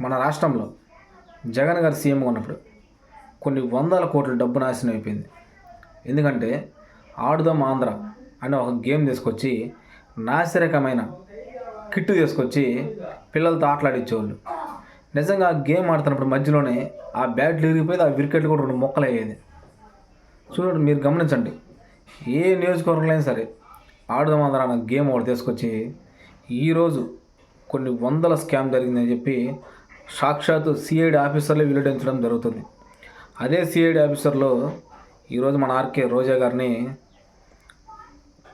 మన రాష్ట్రంలో జగన్ గారు సీఎంగా ఉన్నప్పుడు కొన్ని వందల కోట్ల డబ్బు నాశనం అయిపోయింది. ఎందుకంటే ఆడుదాం ఆంధ్ర అనే ఒక గేమ్ తీసుకొచ్చి నాసిరకమైన కిట్టు తీసుకొచ్చి పిల్లలతో ఆటలాడించేవాళ్ళు నిజంగా ఆ గేమ్ ఆడుతున్నప్పుడు మధ్యలోనే ఆ బ్యాట్లు విరిగిపోయింది ఆ వికెట్లు కూడా రెండు మొక్కలు అయ్యేది. చూడండి మీరు గమనించండి. ఏ నియోజకవర్గంలో అయినా సరే ఆడుదాం ఆంధ్ర అన్న గేమ్ ఒకటి తీసుకొచ్చి ఈరోజు కొన్ని వందల స్కామ్ జరిగిందని చెప్పి సాక్షాత్తు సిఐడి ఆఫీసర్లే వెల్లడించడం జరుగుతుంది. అదే సిఐడి ఆఫీసర్లో ఈరోజు మన ఆర్కే రోజా గారిని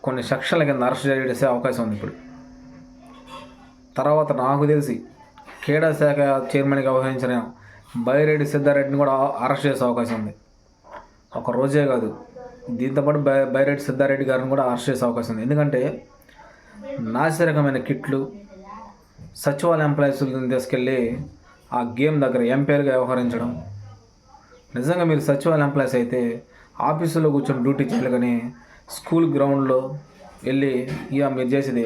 కొన్ని సెక్షన్ల కింద అరెస్ట్ చేసే అవకాశం ఉంది ఇప్పుడు. తర్వాత నాకు తెలిసి క్రీడా శాఖ చైర్మన్గా వ్యవహరించిన బైరెడ్డి సిద్ధారెడ్డిని కూడా అరెస్ట్ చేసే అవకాశం ఉంది. ఒక రోజే కాదు దీంతోపాటు బై బైరెడ్డి సిద్ధారెడ్డి గారిని కూడా అరెస్ట్ చేసే అవకాశం ఉంది. ఎందుకంటే నాసిరకమైన కిట్లు సచివాలయ ఎంప్లాయీస్ తీసుకెళ్ళి ఆ గేమ్ దగ్గర ఎంపైర్గా వ్యవహరించడం. నిజంగా మీరు సచివాలయ ఎంప్లాయీస్ అయితే ఆఫీసులో కూర్చొని డ్యూటీ చేయాలి కానీ స్కూల్ గ్రౌండ్లో వెళ్ళి ఇక మీరు చేసేది.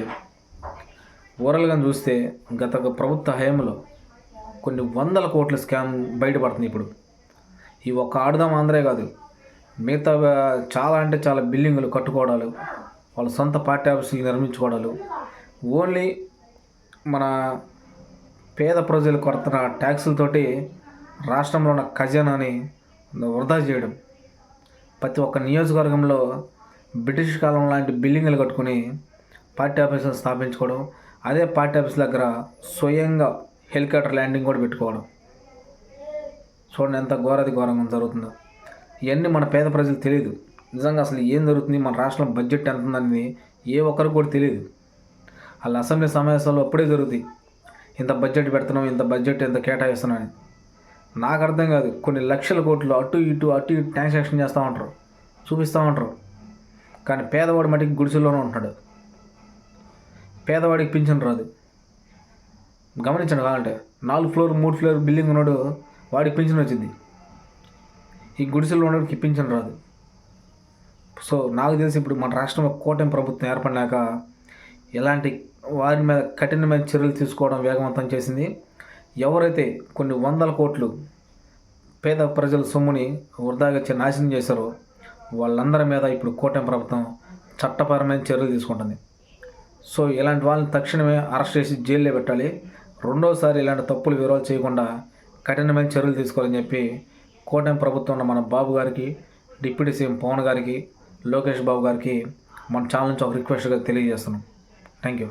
ఓరల్గా చూస్తే గత ప్రభుత్వ హయాంలో కొన్ని వందల కోట్ల స్కామ్ బయటపడుతుంది ఇప్పుడు. ఈ ఒక్క ఆడదాం ఆంధ్రే కాదు. మిగతా చాలా అంటే చాలా బిల్డింగులు కట్టుకోవడాలు వాళ్ళ సొంత పార్టీ ఆఫీసులు నిర్మించుకోవడాలు. ఓన్లీ మన పేద ప్రజలు కొడుతున్న ట్యాక్సులతోటి రాష్ట్రంలో ఉన్న ఖజానాని వృధా చేయడం. ప్రతి ఒక్క నియోజకవర్గంలో బ్రిటిష్ కాలం లాంటి బిల్డింగ్లు కట్టుకుని పార్టీ ఆఫీసులు స్థాపించుకోవడం అదే పార్టీ ఆఫీస్ దగ్గర స్వయంగా హెలికాప్టర్ ల్యాండింగ్ కూడా పెట్టుకోవడం. చూడండి ఎంత ఘోరది ఘోరంగా జరుగుతుందో. ఇవన్నీ మన పేద ప్రజలకు తెలియదు నిజంగా అసలు ఏం జరుగుతుంది? మన రాష్ట్రం బడ్జెట్ ఎంత ఉందనేది ఏ ఒక్కరికి కూడా తెలియదు వాళ్ళ అసెంబ్లీ సమావేశాలు అప్పుడే జరుగుతాయి. ఇంత బడ్జెట్ పెడుతున్నాం ఇంత బడ్జెట్ ఇంత కేటాయిస్తున్నాను అని. నాకు అర్థం కాదు కొన్ని లక్షల కోట్లు అటు ఇటు అటు ఇటు ట్రాన్సాక్షన్ చేస్తూ ఉంటారు చూపిస్తూ ఉంటారు. కానీ పేదవాడి మటుకు గుడిసెల్లోనే ఉంటాడు. పేదవాడికి పింఛన్ రాదు. గమనించండి కావాలంటే నాలుగు ఫ్లోర్ మూడు ఫ్లోర్ బిల్డింగ్ ఉన్నాడు వాడికి పింఛన్ వచ్చింది. ఈ గుడిసెల్లో ఉన్నవాడికి పింఛన్ రాదు. సో నాకు తెలిసి ఇప్పుడు మన రాష్ట్రంలో కూటమి ప్రభుత్వం ఏర్పడినాక ఎలాంటి వారి మీద కఠినమైన చర్యలు తీసుకోవడం వేగవంతం చేసింది. ఎవరైతే కొన్ని వందల కోట్లు పేద ప్రజల సొమ్ముని వృధాగా నాశనం చేశారో వాళ్ళందరి మీద ఇప్పుడు కూటమి ప్రభుత్వం చట్టపరమైన చర్యలు తీసుకుంటుంది. సో ఇలాంటి వాళ్ళని తక్షణమే అరెస్ట్ చేసి జైల్లో పెట్టాలి. రెండోసారి ఇలాంటి తప్పులు వివరాలు చేయకుండా కఠినమైన చర్యలు తీసుకోవాలని చెప్పి కూటమి ప్రభుత్వంలో మన బాబు గారికి డిప్యూటీ సీఎం పవన్ గారికి లోకేష్ బాబు గారికి మన ఛానల్ నుంచి ఒక రిక్వెస్ట్గా తెలియజేస్తున్నాం. Thank you